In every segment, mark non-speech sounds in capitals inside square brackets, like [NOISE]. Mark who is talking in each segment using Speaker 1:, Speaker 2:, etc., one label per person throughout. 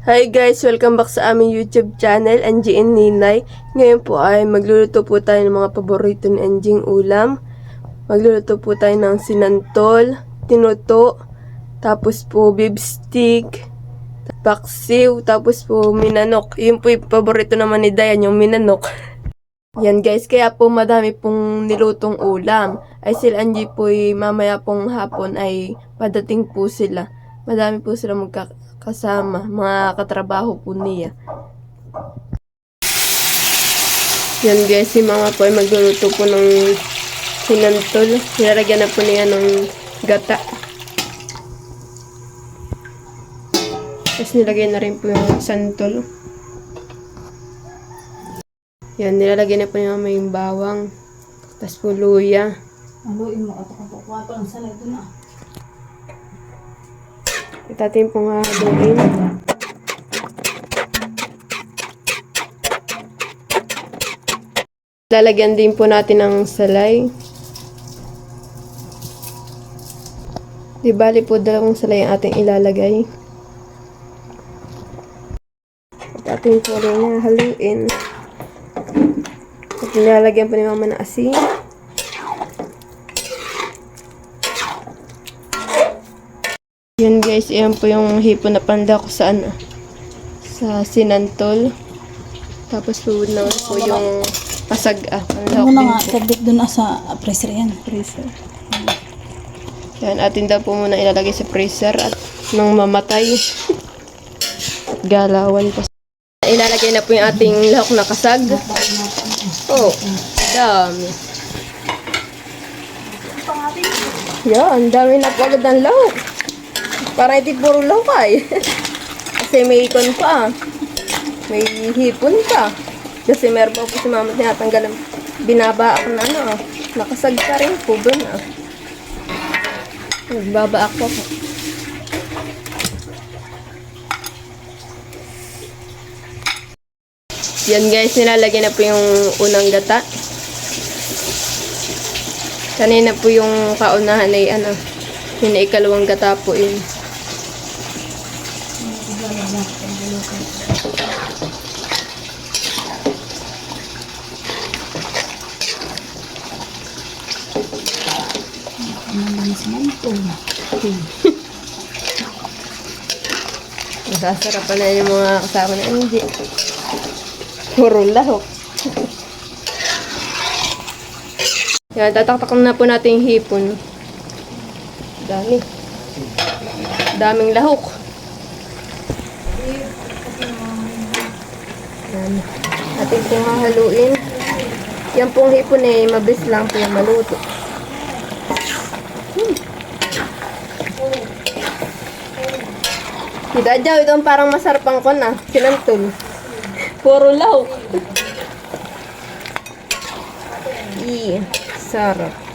Speaker 1: Hi guys! Welcome back sa aming YouTube channel, Angie and Ninay. Ngayon po ay magluluto po tayo ng mga paborito ni Anjing ulam. Magluluto po tayo ng sinantol, tinuto, tapos po beef stick, paksiw, tapos po minanok. Yun po yung paborito naman ni Dayan, yung minanok. Yan guys, kaya po madami pong nilutong ulam. Ay sila Angie po ay mamaya pong hapon ay padating po sila. Madami po sila magkakasama, mga katrabaho po niya. Yan guys, si mama po ay magluluto po ng sinantol. Nilalagyan na po niya ng gata. Tapos nilagay na rin po yung santol. Yan, nilalagay na po niya may bawang. Tapos po luya.
Speaker 2: Haluin mo at kukuha ko ng salad doon ah.
Speaker 1: Itatin po nga haluin. Lalagyan din po natin ng salay. Di bali po dalawang salay ang ating ilalagay. At ating po rin haluin. At nilalagyan po ni mama ng asin. Yan guys, yan po yung hipon na panda ko sa ano, sa sinantol. Tapos po naman po yung pasag ah, panlak
Speaker 2: Ano na nga, ah sa freezer yan.
Speaker 1: freezer. Yan, atin daw po muna ilalagay sa freezer at nang mamatay. at galawan pa. Ilalagay na po yung ating lahok na kasag. Oh, dami. Yan, dami na po agad ng lahok. Parang hindi puro lahok ay. Kasi may ikon pa. May hipon pa. Kasi meron pa po si mama tinatanggal ng binaba ako na ano. Nakasag pa rin po doon ah. Nagbaba ako. Yan guys, nilalagay na po yung unang gata. Kanina po yung kaunahan ay ano, yung ikalawang gata po yun.
Speaker 2: Naman si Manto.
Speaker 1: Masasarapan na yung mga kasama na hindi. Puro lahok. Yan, tataktakan na po natin yung hipon. Dami. Daming lahok. Yan. Ating pong hahaluin. Yan pong hipon eh, mabilis lang po yung maluto. Jaw, ito ang parang masarapang ko na. Sinantol. Puro law. I, sarap.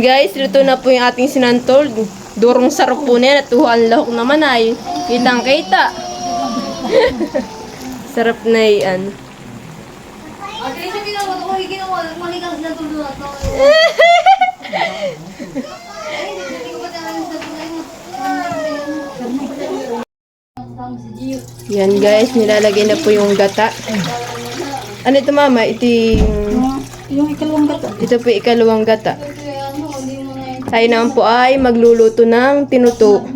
Speaker 1: Guys, luto na po yung ating sinantol. Durong sarap po na yan at tuhan lahok naman ay. Kitang kita. [LAUGHS] sarap na yan. [LAUGHS] Yan guys, nilalagay na po yung gata. Ano ito mama? Ito yung,
Speaker 2: Yung, ikalawang gato.
Speaker 1: ito po ikalawang gata. Tayo naman po ay magluluto ng tinuto.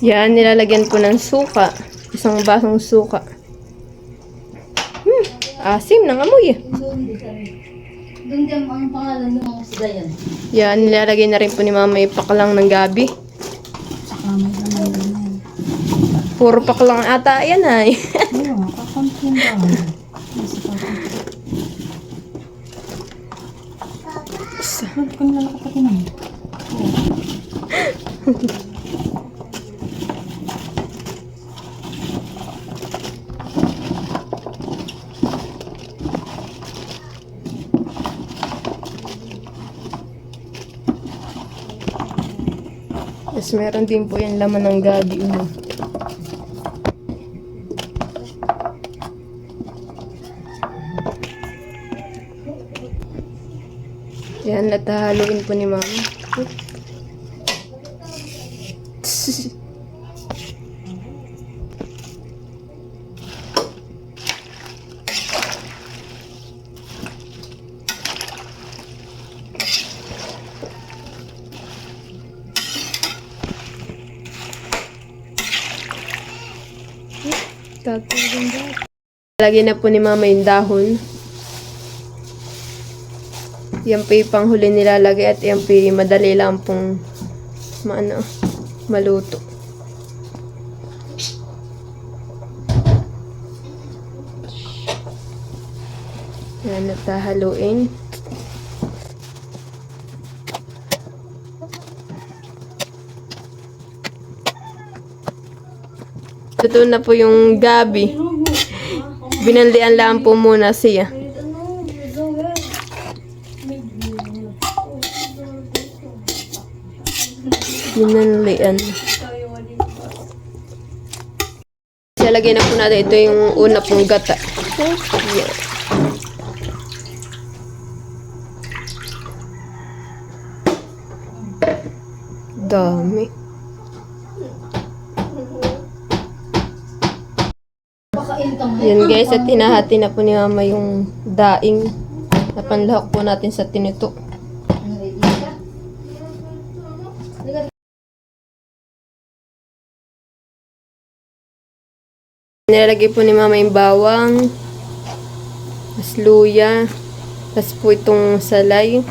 Speaker 1: Yan, nilalagyan po ng suka. Isang basong suka. Hmm, asim ng amoy. eh.
Speaker 3: Doon din ang pangalan ng mga Dayan.
Speaker 1: Yan, nilalagay na rin po ni mama yung paklang ng gabi.
Speaker 2: Yan.
Speaker 1: Puro paklang ata yan ay.
Speaker 2: Ayun, kakal pumpkin ba? Nasa pumpkin. Ba't kang lalaki pati naman?
Speaker 1: Yes, meron din po yung laman ng gabi. Ulo. Yan, natahaluin po ni mama. Lagyan na po ni mama yung dahon. Yan po yung panghuli nilalagay at yan po madali lang pong maano, maluto. Yan, natahaluin. Ito na po yung gabi. [LAUGHS] Binandian lang po muna siya. Binanlian. Siya lagyan na po natin. Ito yung una pong gata. Yeah. Dami. Yan guys, at tinahati na po ni mama yung daing na panlahok po natin sa tinito. Nilalagay po ni mama yung bawang, mas luya, tas po itong salay.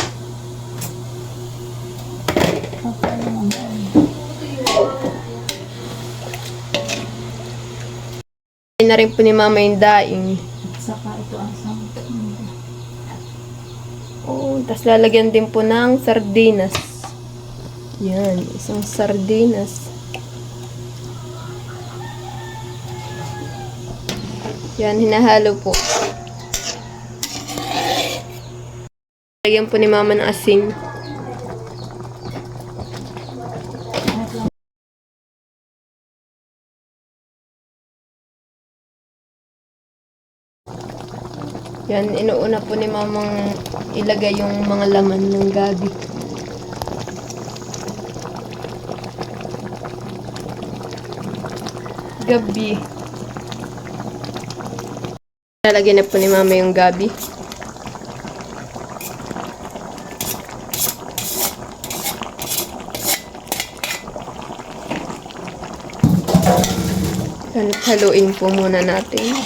Speaker 1: Ay na rin po ni mama yung daing.
Speaker 2: At saka ito ang samtang.
Speaker 1: Oo, tas lalagyan din po ng sardinas. Yan, isang sardinas. Yan, hinahalo po. Lagyan po ni mama ng asin. Yan, inuuna po ni mamang ilagay yung mga laman ng gabi. Gabi. Lalagyan na po ni mama yung gabi. Haluin po muna natin.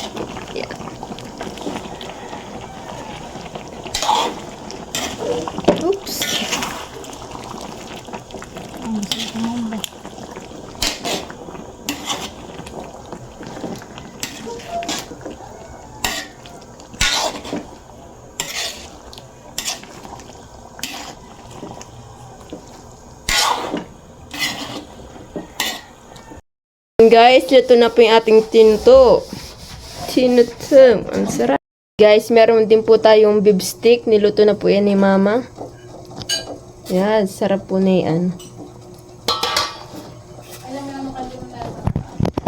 Speaker 1: Guys, ito na po yung ating tinto. Tinutum. Ang sarap. Guys, meron din po tayong beef stick. Niluto na po yan ni Mama. Yan, sarap po na yan.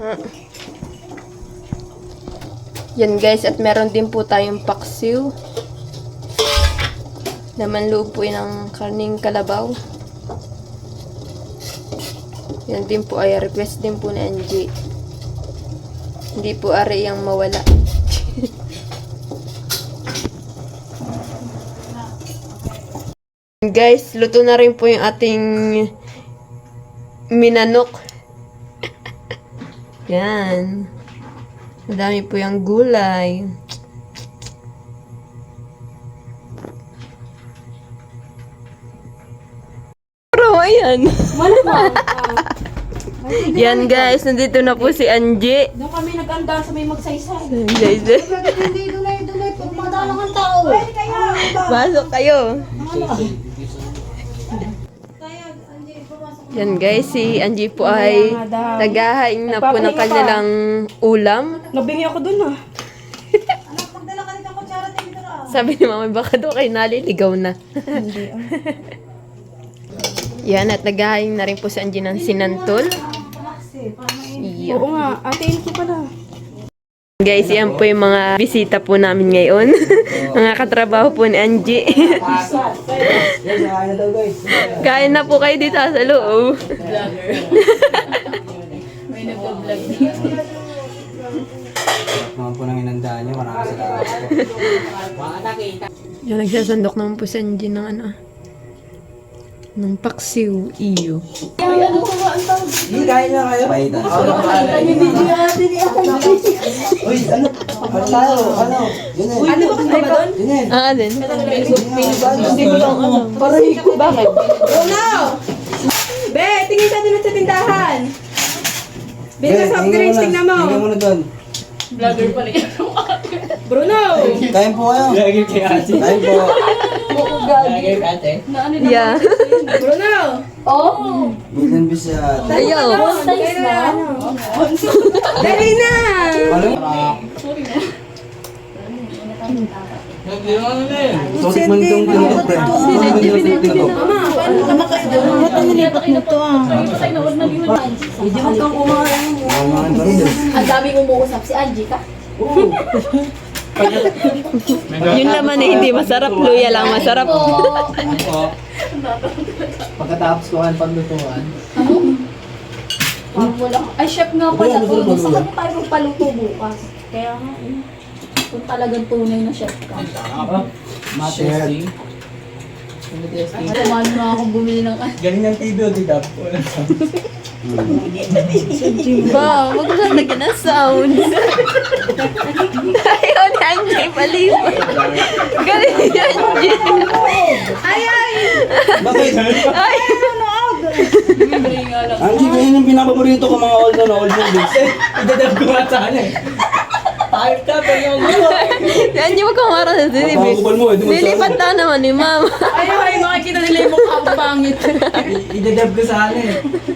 Speaker 1: Ha. Yan guys, at meron din po tayong paksiw. Naman loob po ng karning kalabaw. Yan din po ay request din po ni Angie. Hindi po ari yung mawala. [LAUGHS] Guys, luto na rin po yung ating minanok. [LAUGHS] Yan. Madami po yung gulay. Pero ayan.
Speaker 2: Malamang ka. [LAUGHS]
Speaker 1: Yan guys, nandito na po si Angie.
Speaker 2: Doon kami nag-anda sa may magsaysay.
Speaker 1: Eh.
Speaker 3: Hindi, dunay, dunay. Pag madalang ang tao.
Speaker 1: Pasok kayo. Yan guys, si Angie po ay naghahain na po ng kanilang ulam.
Speaker 2: Nabingi ako doon ah.
Speaker 1: Sabi ni Mama, baka daw kayo naliligaw na. [LAUGHS] Yan, at naghahain na rin po si Angie ng sinantol. Iyo.
Speaker 2: Oo nga, atiin ko pala.
Speaker 1: Guys, yan po yung mga bisita po namin ngayon. [LAUGHS] mga katrabaho po ni Angie. [LAUGHS] Kain na po kayo dito sa loob.
Speaker 4: Naman po nang inandaan niyo, maraming salamat po. [LAUGHS]
Speaker 1: Yan, nagsasandok naman po si Angie ng ano. Ng paksiw iyo.
Speaker 4: Hindi, kain na kayo. Paitan. Uy, ano? Ano tayo? Ano? Yun eh. Ano ba kasi ba doon? Yun eh.
Speaker 1: Ah.
Speaker 4: Hindi ko lang ano.
Speaker 1: Bakit?
Speaker 2: Be, tingin ka doon sa tindahan. Be, sa soft drinks, tingnan mo.
Speaker 4: Tingnan mo na doon.
Speaker 2: Bruno!
Speaker 4: Kain po kayo. Kain po.
Speaker 1: Yeah. [LAUGHS]
Speaker 2: Bruno!
Speaker 4: Bilan bisa.
Speaker 1: Ayaw.
Speaker 2: Dali na!
Speaker 4: Ano? Gusto ko tikman itong tinutok, pre. Gusto ko tikman itong tinutok. Mga mga ganun din.
Speaker 3: Ang daming umuusap si Angie ka. [LAUGHS]
Speaker 1: Yun naman eh, hindi masarap. Luya lang masarap.
Speaker 5: Pagkatapos ko ang paglutuan,
Speaker 3: Parang wala. Ay, chef nga pala. Oh, sa kanya tayo magpaluto bukas. Kaya nga, eh. Kung talagang tunay na chef ka.
Speaker 5: matesting. Matesting.
Speaker 3: Kumano na akong bumili ng
Speaker 5: Galing ng TV o di dap? [LAUGHS]
Speaker 1: Ba, wag na lagyan ng sound. Ayaw ni Angie, paliwan. Galing ni Angie.
Speaker 4: Bakit?
Speaker 1: Ay,
Speaker 4: Ang chicken yun yung pinapaborito ko mga old ano, old movies. [LAUGHS]
Speaker 5: Idadab ko nga sana eh. Ayop ka, pero yung
Speaker 1: wag kang marang sa TV.
Speaker 4: Napakakubal mo eh. di mo
Speaker 1: Nilipat na naman ni Mama.
Speaker 2: Ayaw, ay makikita nila yung mukha kong pangit.
Speaker 5: idadab ko sana eh.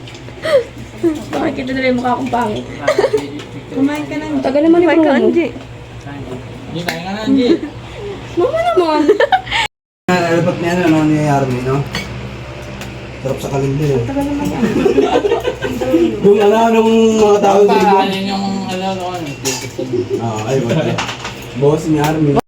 Speaker 2: Makikita nila yung mukha kong pangit. [LAUGHS] Kumain ka na. Tagal naman
Speaker 1: ka, Angie.
Speaker 5: Hindi tayo nga na, Angie. [LAUGHS]
Speaker 2: Mama naman.
Speaker 4: Dapat niya ano, ano nangyayari mo, no? Sarap sa kalindi eh. [LAUGHS] Yung ano, nung mga tao sa
Speaker 5: Para
Speaker 4: iba.
Speaker 5: ano yung ano, ano,
Speaker 4: Ah, ay, wala. Boss ni Armin.